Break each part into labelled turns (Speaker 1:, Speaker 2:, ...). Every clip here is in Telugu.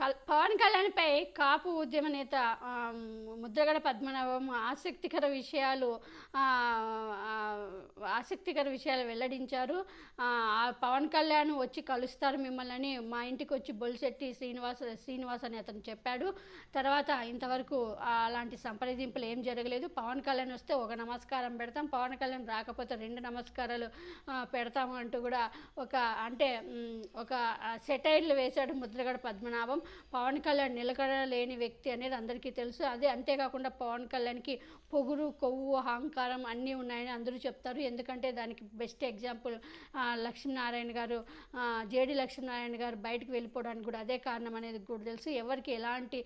Speaker 1: కల్ పవన్ కళ్యాణ్పై కాపు ఉద్యమ నేత ముద్రగడ పద్మనాభం ఆసక్తికర విషయాలు ఆసక్తికర విషయాలు వెల్లడించారు. ఆ, పవన్ కళ్యాణ్ వచ్చి కలుస్తారు మిమ్మల్ని మా ఇంటికి వచ్చి బొలిశెట్టి శ్రీనివాస శ్రీనివాస్ అని అతను చెప్పాడు. తర్వాత ఇంతవరకు అలాంటి సంప్రదింపులు ఏం జరగలేదు. పవన్ కళ్యాణ్ వస్తే ఒక నమస్కారం పెడతాం. పవన్ కళ్యాణ్ రాకపోతే రెండు నమస్కారాలు పెడతాము అంటూ కూడా ఒక అంటే ఒక సెటైర్లు వేశాడు ముద్రగడ పద్మనాభం. పవన్ కళ్యాణ్ నిలకడలేని వ్యక్తి అనేది అందరికీ తెలుసు. అదే అంతేకాకుండా పవన్ కళ్యాణ్కి పొగురు కొవ్వు అహంకారం అన్నీ ఉన్నాయని అందరూ చెప్తారు. ఎందుకంటే దానికి బెస్ట్ ఎగ్జాంపుల్ లక్ష్మీనారాయణ గారు జేడి లక్ష్మీనారాయణ గారు బయటకు వెళ్ళిపోవడానికి కూడా అదే కారణం అనేది కూడా తెలుసు. ఎవరికి ఎలాంటి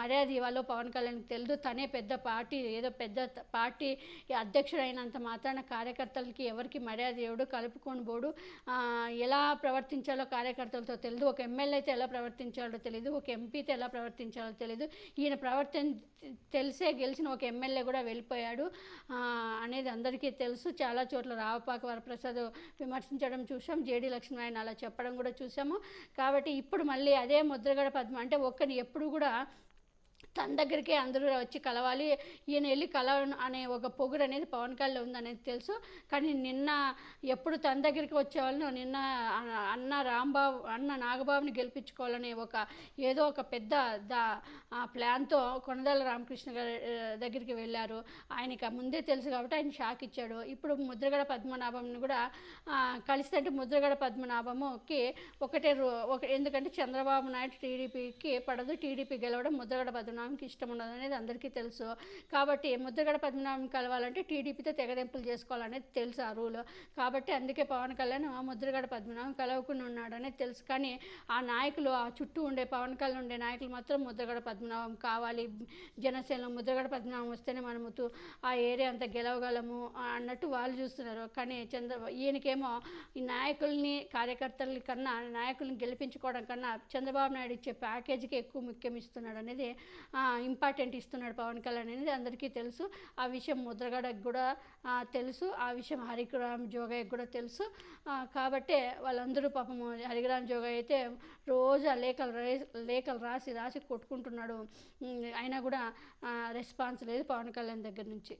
Speaker 1: మర్యాద ఇవ్వాలో పవన్ కళ్యాణ్కి తెలియదు తనే పెద్ద పార్టీ ఏదో పెద్ద పార్టీ అధ్యక్షుడైనంత మాత్రాన కార్యకర్తలకి ఎవరికి మర్యాద ఇవ్వడు కలుపుకొని పోడు. ఎలా ప్రవర్తించాలో కార్యకర్తలతో తెలియదు ఒక ఎమ్మెల్యే అయితే ఎలా ప్రవర్తించాలో తెలియదు ఒక ఎంపీతో ఎలా ప్రవర్తించాలో తెలియదు ఈయన ప్రవర్తన తెలిసే గెలిచిన ఒక ఎమ్మెల్యే కూడా వెళ్ళిపోయాడు. అనేది అందరికీ తెలుసు. చాలా చోట్ల రావపాక వరప్రసాద్ విమర్శించడం చూసాం జేడీ లక్ష్మీనారాయణ అలా చెప్పడం కూడా చూసాము కాబట్టి ఇప్పుడు మళ్ళీ అదే ముద్రగడ పద్మ అంటే ఒక్కని ఎప్పుడు కూడా తన దగ్గరికే అందరూ వచ్చి కలవాలి. ఈయన వెళ్ళి కల అనే ఒక పొగురు అనేది పవన్ కళ్యాణ్ ఉందనేది తెలుసు. కానీ నిన్న ఎప్పుడు తన దగ్గరికి వచ్చేవాళ్ళు నిన్న అన్న- రాంబాబు అన్న నాగబాబుని గెలిపించుకోవాలనే ఒక ఏదో ఒక పెద్ద దా ప్లాన్తో కొనదాల రామకృష్ణ గారి దగ్గరికి వెళ్ళారు. ఆయనకి ముందే తెలుసు కాబట్టి ఆయన షాక్ ఇచ్చాడు. ఇప్పుడు ముద్రగడ పద్మనాభంని కూడా ఆ, కలిస్తే ముద్రగడ పద్మనాభముకి ఒకటే ఒక ఎందుకంటే చంద్రబాబు నాయుడు టీడీపీకి పడదు. టీడీపీ గెలవడం ముద్రగడ పద్మ పద్మనాభంకి ఇష్టం ఉండదు అనేది అందరికీ తెలుసు. కాబట్టి ముద్రగడ పద్మనాభం కలవాలంటే టీడీపీతో తెగదెంపులు చేసుకోవాలనేది తెలుసు ఆ రూల్. కాబట్టి అందుకే పవన్ కళ్యాణ్ ఆ ముద్రగడ పద్మనాభం కలవకుండా ఉన్నాడు అనేది తెలుసు. కానీ ఆ నాయకులు ఆ చుట్టూ ఉండే పవన్ కళ్యాణ్ ఉండే నాయకులు మాత్రం ముద్రగడ పద్మనాభం కావాలి. జనసేనలో ముద్రగడ పద్మనాభం వస్తేనే మనము ఆ ఏరియా అంతా గెలవగలము అన్నట్టు వాళ్ళు చూస్తున్నారు. కానీ చంద్ర ఈయనకేమో ఈ నాయకుల్ని కార్యకర్తల కన్నా నాయకుల్ని గెలిపించుకోవడం కన్నా చంద్రబాబు నాయుడు ఇచ్చే ప్యాకేజీకి ఎక్కువ ముఖ్యం ఇస్తున్నాడు అనేది ఇంపార్టెంట్ ఇస్తున్నాడు పవన్ కళ్యాణ్ అనేది అందరికీ తెలుసు. ఆ విషయం ముద్రగడకు కూడా తెలుసు. ఆ విషయం హరిరామ్ జోగయ్యకు కూడా తెలుసు. కాబట్టే వాళ్ళందరూ పాపం హరిరామ్ జోగయ్య అయితే రోజు ఆ లేఖలు లేఖలు రాసి రాసి కొట్టుకుంటున్నాడు. అయినా కూడా రెస్పాన్స్ లేదు పవన్ కళ్యాణ్ దగ్గర నుంచి.